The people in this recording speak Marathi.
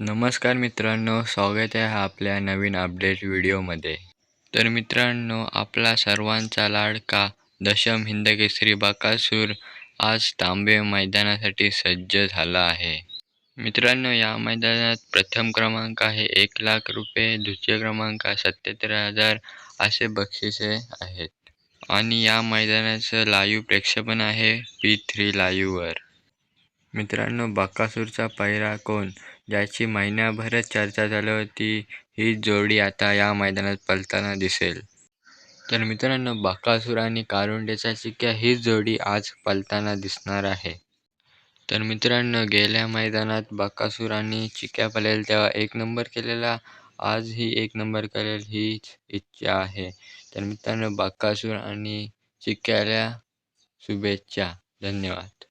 नमस्कार मित्रांनो स्वागत आहे आपल्या नवीन अपडेट व्हिडिओमध्ये. तर मित्रांनो आपला सर्वांचा लाडका दशम हिंदकेसरी बाकासूर आज तांबे मैदानासाठी सज्ज झाला आहे. मित्रांनो या मैदानात प्रथम क्रमांक आहे एक लाख रुपये द्वितीय क्रमांक सत्याहत्तर हजार असे बक्षिसे आहेत. आणि या मैदानाचं लाईव्ह प्रेक्षेपण आहे पी थ्री लाईव्हवर मित्रांनो बकासूरचा पैरा कोण? ज्याची महिन्याभरच चर्चा चालू होती ही जोडी आता या मैदानात पलताना दिसेल. तर मित्रांनो बकासूर आणि कारुंडेचा चिक्क्या ही जोडी आज पलताना दिसणार आहे. तर मित्रांनो गेल्या मैदानात बकासूर आणि चिक्क्या पळेल तेव्हा एक नंबर केलेला आजही एक नंबर करेल हीच इच्छा आहे. तर मित्रांनो बकासूर आणि चिक्क्याला शुभेच्छा. धन्यवाद.